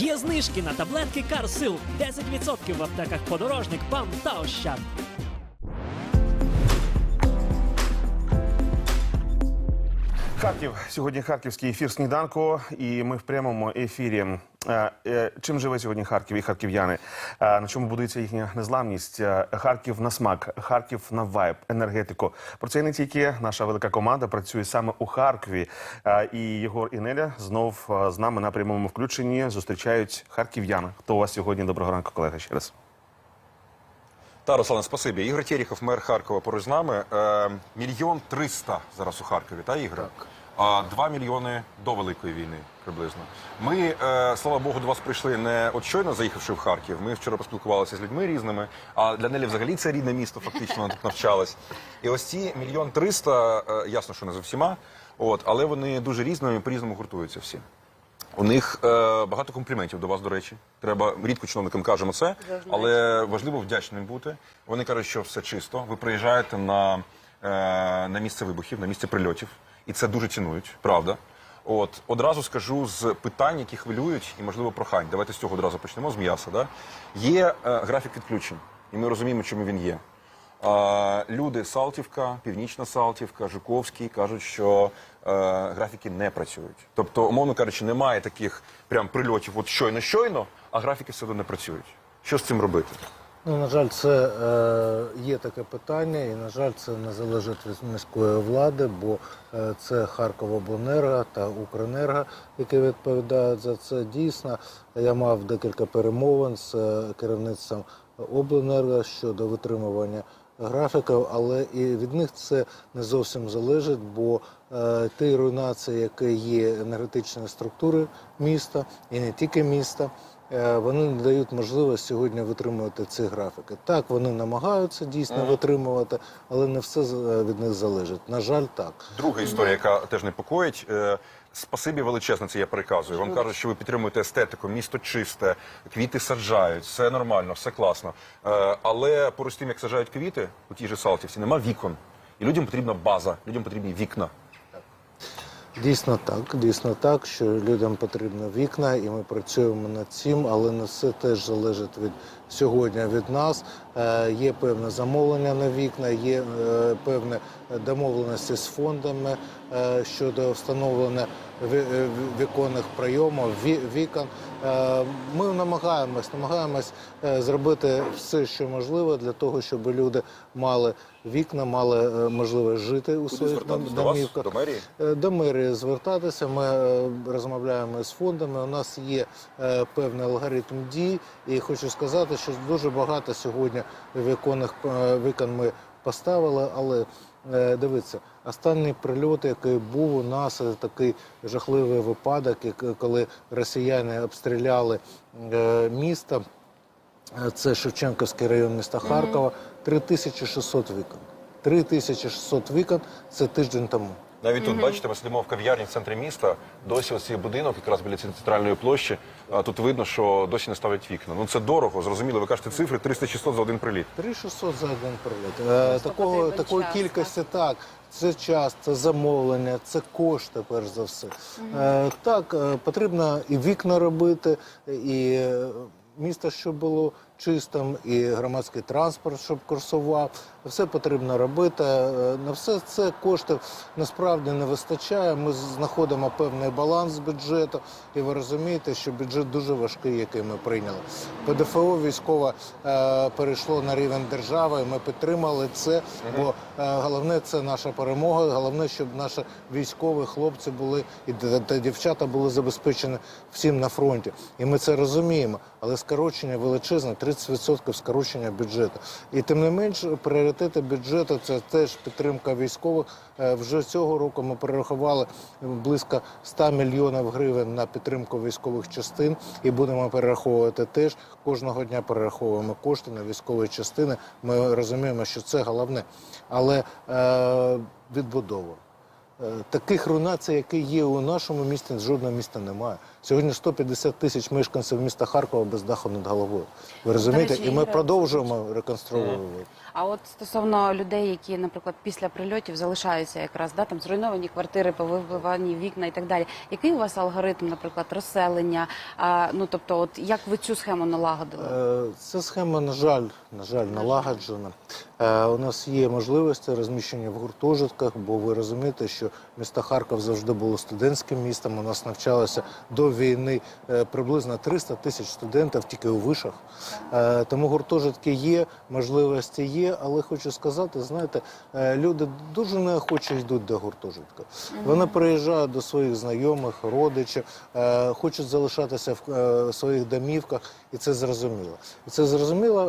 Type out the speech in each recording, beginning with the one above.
Є знижки на таблетки Карсил 10% в аптеках подорожник, ПАМ та Ощад. Харків сьогодні харківський ефір сніданку, і ми в прямому ефірі. Е, е, Чим живе сьогодні Харків і харків'яни? Е, На чому будується їхня незламність? Харків на смак, Харків на вайб, енергетику. Про це не тільки наша велика команда працює саме у Харкові. І Єгор і Неля знов з нами на прямому включенні зустрічають харків'ян. Хто у вас сьогодні? Доброго ранку, колеги. Ще раз. Та, Руслане, спасибі. Ігор Терехов, мер Харкова, поруч з нами. Мільйон триста зараз у Харкові, та Ігор? Так. А два мільйони до Великої війни приблизно. Ми, е, слава Богу, до вас прийшли не от щойно заїхавши в Харків. Ми вчора поспілкувалися з людьми різними. А для Нелі взагалі це рідне місто, фактично вона тут навчалась. І ось ці мільйон триста, е, ясно, що не за всіма, от, але вони дуже різними і по-різному гуртуються всі. У них е, багато компліментів до вас, до речі. Треба рідко чиновникам кажемо це, але важливо вдячним бути. Вони кажуть, що все чисто. Ви приїжджаєте на, е, на місце вибухів, на місце прильотів, і це дуже цінують, правда. От одразу скажу з питань, які хвилюють, і можливо прохань. Давайте з цього одразу почнемо з м'яса. Да? Є е, графік відключень, і ми розуміємо, чому він є. Е, Люди Салтівка, Північна Салтівка, Жуковський кажуть, що е, графіки не працюють. Тобто, умовно кажучи, немає таких прям прильотів, от щойно-щойно, а графіки все одно не працюють. Що з цим робити? Ну, на жаль, це е, є таке питання, і на жаль, це не залежить від міської влади, бо е, це Харковобленерго та Укренерго, які відповідають за це. Дійсно, я мав декілька перемовин з е, керівництвом обленерго щодо витримування графіків, але і від них це не зовсім залежить, бо е, ті руйнації, які є енергетичної структури міста, і не тільки міста. Е, Вони не дають можливість сьогодні витримувати ці графіки. Так, вони намагаються дійсно витримувати, але не все е, від них залежить. На жаль, так. Друга історія, яка теж непокоїть. Е, Спасибі величезне, це я переказую. Вам кажуть, що ви підтримуєте естетику, місто чисте, квіти саджають, все нормально, все класно. Але поруч з тим, як саджають квіти у тій же Салтівці, нема вікон. І людям потрібна база, людям потрібні вікна. Дійсно так, дійсно так, що людям потрібні вікна, і ми працюємо над цим, але не все теж залежить від сьогодні від нас. Е, є певне замовлення на вікна, є е, певні домовленості з фондами е, щодо встановлення ві- ві- віконних прийомів, ві- вікон. Ми намагаємось, намагаємось зробити все, що можливо, для того, щоб люди мали вікна, мали можливість жити у своїх звертатись? дом- До вас? До мерії? До мерії звертатися. Ми розмовляємо з фондами. У нас є певний алгоритм дій, і хочу сказати, що дуже багато сьогодні віконних е, вікон ми поставили, але. е, Дивіться, останній прильот, який був у нас, такий жахливий випадок, коли росіяни обстріляли е, місто. Е, Це Шевченківський район міста Харкова. 3600 вікон. 3600 вікон це тиждень тому. Навіть тут, бачите, ми сидимо в кав'ярні в центрі міста. Досі ось цей будинок, якраз біля цієї центральної площі. А тут видно, що досі не ставлять вікна. Ну це дорого, зрозуміло. Ви кажете цифри 300-600 за один приліт. 3600 за один приліт. Е, Такого, такої кількості так. Це час, це замовлення, це кошти, перш за все. Е, так, е, потрібно і вікна робити, і е, місто, щоб було чистим, і громадський транспорт, щоб курсував. Все потрібно робити. Е, На все це коштів насправді не вистачає. Ми знаходимо певний баланс бюджету, і ви розумієте, що бюджет дуже важкий, який ми прийняли. ПДФО військове е, перейшло на рівень держави. і Ми підтримали це, бо е, головне це наша перемога. Головне, щоб наші військові хлопці були і та дівчата були забезпечені всім на фронті. І ми це розуміємо. Але скорочення величезне 30% скорочення бюджету. І тим не менш, пріоритети бюджету це теж підтримка військових. Е, Вже цього року ми перерахували близько 100 мільйонів гривень на підтримку військових частин і будемо перераховувати теж. Кожного дня перераховуємо кошти на військові частини. Ми розуміємо, що це головне. Але е, відбудова. Е, Таких руйнацій, які є у нашому місті, жодного міста немає. Сьогодні 150 тисяч мешканців міста Харкова без даху над головою. Ви розумієте? І ми продовжуємо реконструювати. А от стосовно людей, які, наприклад, після прильотів залишаються якраз да, там зруйновані квартири, повибивані вікна і так далі. Який у вас алгоритм, наприклад, розселення? А, ну тобто, от як ви цю схему налагодили? Е, Ця схема, на жаль, на жаль, налагоджена. Е, У нас є можливості розміщення в гуртожитках, бо ви розумієте, що місто Харків завжди було студентським містом. У нас навчалося до війни е, приблизно 300 тисяч студентів тільки у вишах. Тому гуртожитки є, можливості є, але хочу сказати, знаєте, е, люди дуже неохоче йдуть до гуртожитка. Вони приїжджають до своїх знайомих, родичів, е, хочуть залишатися в е, своїх домівках, і це зрозуміло. І це зрозуміло.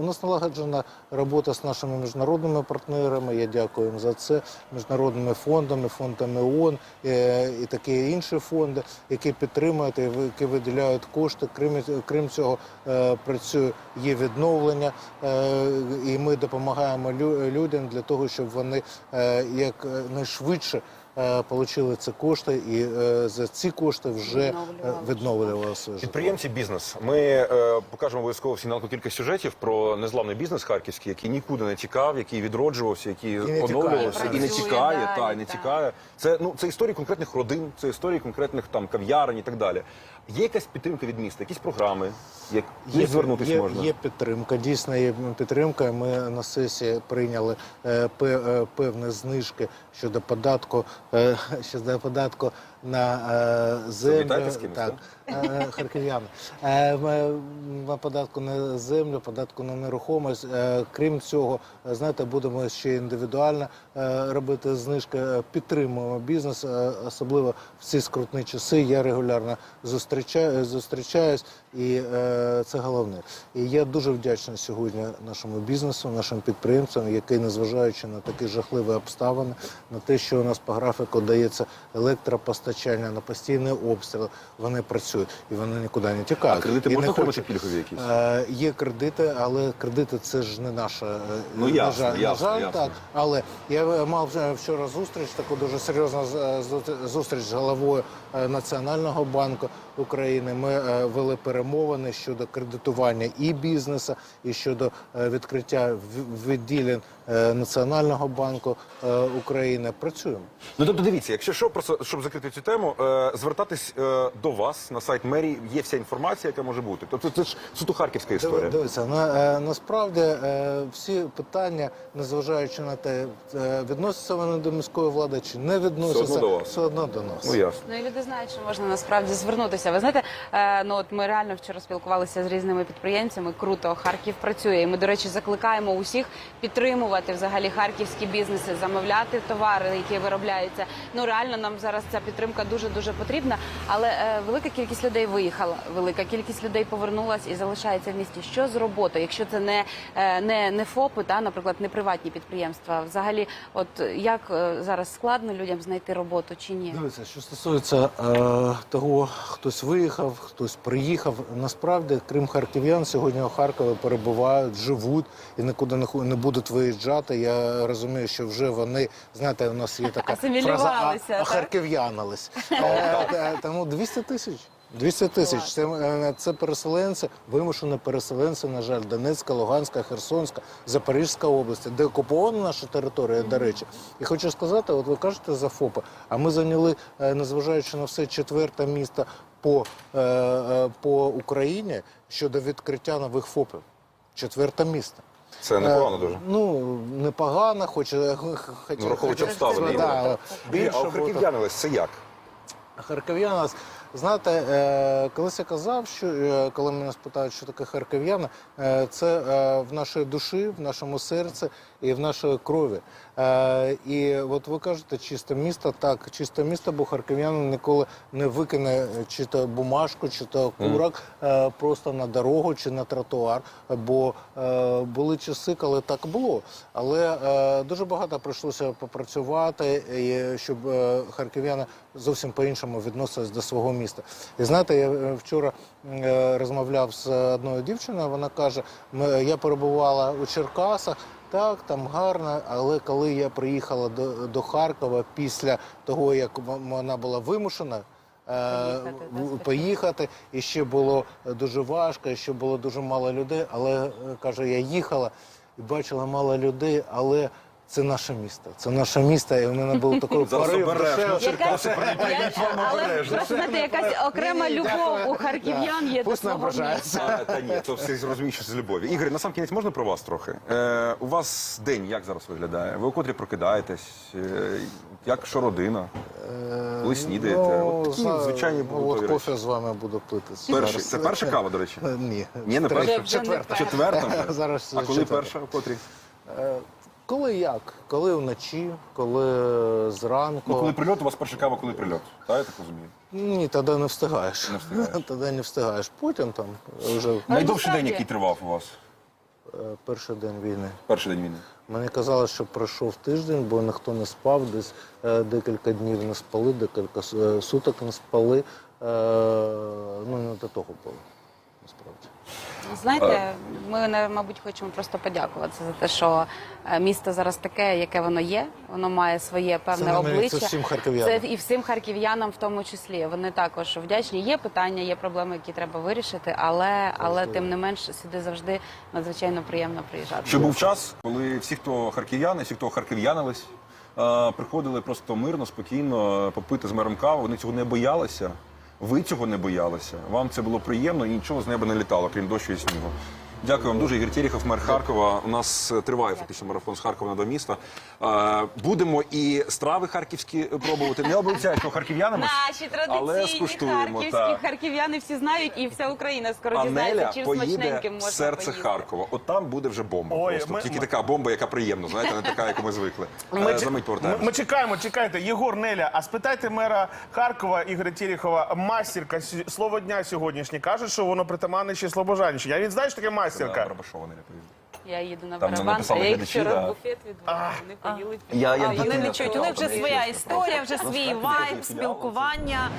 У нас налагоджена робота з нашими міжнародними партнерами. Я дякую їм за це. Міжнародними фондами, фондами ООН і такі інші фонди, які підтримують і які виділяють кошти. Крім, крім цього, працює є відновлення, і ми допомагаємо лю- людям для того, щоб вони е, е, Получили ці кошти, і е, за ці кошти вже е, Відновлювали. своє. Підприємці бізнес. Ми покажемо обов'язково в сніданку кілька сюжетів про незламний бізнес харківський, який нікуди не тікав, який відроджувався, який оновлювався і не тікає. Та і не тікає. Це ну це історії конкретних родин, це історії конкретних там кав'ярень і так далі. Є якась підтримка від міста, якісь програми, як є, звернутися є, можна. Є підтримка, дійсно є підтримка. Ми на сесії прийняли е, пе- е, певні знижки щодо податку, е, щодо податку на е, землю. з кимось, так, е, харків'яни. Е, на податку на землю, податку на нерухомість. Е, крім цього, е, знаєте, будемо ще індивідуально е, робити знижки. Е, Підтримуємо бізнес, е, особливо в ці скрутні часи. Я регулярно зустрічаю, зустрічаюсь, і е, це головне. І я дуже вдячний сьогодні нашому бізнесу, нашим підприємцям, які, незважаючи на такі жахливі обставини, на те, що у нас по графіку дається електропостачання на постійний обстріл, вони працюють і вони нікуди не тікають. А кредити І можна отримати хочуть. пільгові якісь? Е, Є кредити, але кредити це ж не наша. е, Ну, на ясно, жаль, ясно, на жаль, ясно. так. Але я е, мав вчора зустріч, таку дуже серйозну з- зустріч з головою е, Національного банку України. Ми е, вели перемовини щодо кредитування і бізнесу, і щодо е, відкриття відділень Національного банку е, України. Працюємо. Ну тобто дивіться, якщо що, просто щоб закрити цю тему, е, звертатись е, до вас на сайт мерії є вся інформація, яка може бути. Тобто це ж суто харківська історія. Дивіться, на, е, насправді е, всі питання, незважаючи на те, е, відносяться вони до міської влади чи не відносяться, Все одно до вас. все одно до нас. Ну ясно. Ну і люди знають, що можна насправді звернутися. Ви знаєте, е, ну от ми реально вчора спілкувалися з різними підприємцями. Круто, Харків працює. І ми, до речі, закликаємо усіх підтримувати взагалі харківські бізнеси, замовляти товари, які виробляються. Ну реально нам зараз ця підтримка дуже дуже потрібна. Але е, велика кількість людей виїхала, велика кількість людей повернулась і залишається в місті. Що з роботою? Якщо це не, е, не, не ФОПи, та наприклад, не приватні підприємства. Взагалі, от як е, зараз складно людям знайти роботу чи ні? Дивіться, що стосується е, того, хтось виїхав, хтось приїхав. Насправді, крім харків'ян, сьогодні у Харкові перебувають, живуть і нікуди не будуть виїжджати. Я розумію, що вже вони, знаєте, у нас є така фраза «а- так? ахарків'янились. Е, е, Тому 200 тисяч. 200 тисяч. Це, е, це переселенці, вимушені переселенці, на жаль, Донецька, Луганська, Херсонська, Запорізька області, де окупована наша територія, до речі. І хочу сказати, от ви кажете за ФОПи, а ми зайняли, е, незважаючи на все, четверте місто по, е, е, по Україні щодо відкриття нових ФОПів. Четверте місто. Це непогано Е, дуже. Ну, непогано, хоч... хоч Ну, враховуючи хоч- обставини, Да, більше а у харків'янились це як? Харків'яна, знаєте, е, колись я казав, що е, коли мене спитають, що таке харків'яна, е, це в нашій душі, в нашому серці і в нашій крові. І от ви кажете, чисте місто, так, чисте місто, бо харків'янин ніколи не викине чи то бумажку, чи то курок е, просто на дорогу чи на тротуар. Бо були часи, коли так було. Але дуже багато прийшлося попрацювати, щоб харків'яни зовсім по-іншому відносились до свого міста. І знаєте, я е, вчора е, розмовляв з одною дівчиною. Вона каже: ми, я перебувала у Черкасах. Так, там гарно, але коли я приїхала до, до Харкова після того, як вона була вимушена. е, Поїхати, в- поїхати, і ще було дуже важко, і ще було дуже мало людей. Але е, каже, я їхала і бачила мало людей, але це наше місто. Це наше місто, і в мене був такий Зараз порив. обережно. Якась, але просто знаєте, якась окрема любов у харків'ян є до Пусть не свого міста. А, та ні, то все зрозуміють, що це любові. Ігор, на сам кінець можна про вас трохи? Е, у вас день як зараз виглядає? Ви у котрі прокидаєтесь? Е, як що родина? Коли снідаєте? Ну, От такі за- звичайні ну, побутові от речі. кофе з вами буду пити. Перший. зараз. Це перша кава, до речі? Е, Ні, Ні, не перша. Вже не Четверта. Четверта вже? Зараз А коли четверта. перша? У котрій? Е, Коли як? Коли вночі, коли зранку. Ну, коли прильот, у вас перша кава, коли прильот. Так, я так розумію? Ні, тоді не встигаєш. Не встигаєш. тоді не встигаєш. Потім там вже Найдовший день, який тривав у вас? е, перший день війни. Перший день війни. Мені казали, що пройшов тиждень, бо ніхто не спав, десь е, декілька днів не спали, декілька с- е, суток не спали. Е, ну, не до того було, насправді. Знаєте, ми на- мабуть хочемо просто подякувати за те, що е, місто зараз таке, яке воно є. Воно має своє певне Це обличчя. це всім харків'янам. Це і всім харків'янам, в тому числі. Вони також вдячні. Є питання, є проблеми, які треба вирішити, але але тим не менш сюди завжди надзвичайно приємно приїжджати. Ще був час, коли всі, хто харків'яни, всі, хто харків'янились, е, приходили просто мирно, спокійно е, попити з мером каву. Вони цього не боялися. Ви цього не боялися. Вам це було приємно і нічого з неба не літало, крім дощу і снігу. Дякую вам дуже. Ігор Терехов, мер Харкова. У нас е, триває фактично марафон з Харкова на до міста. Е, Будемо і страви харківські пробувати. Не обіцяю, що харків'янами. Наші Але традиційні скуштуємо, харківські так. харків'яни всі знають, і вся Україна скоро дізнається, чим поїде смачненьким в можна серце поїсти. Харкова. От там буде вже бомба. Ой, просто ми- тільки ми- така бомба, яка приємна, знаєте, не така, яку ми звикли. Ми, Е, За мить ми, повертаємося. ми чекаємо, чекайте. Єгор Неля, а спитайте мера Харкова Ігоря Терехова, мастерка сю- слово дня сьогоднішнє. Кажуть, що воно притаманне ще Слобожанщині. А він знає, що таке Да, мастерка? Барабашова не. Я їду на Там барабан, написали а я їх глядачі, вчора да. в буфет відвела, вони поїли. Я- я А, вони не не чують. У них вже своя історія, вже свій вайб, спілкування.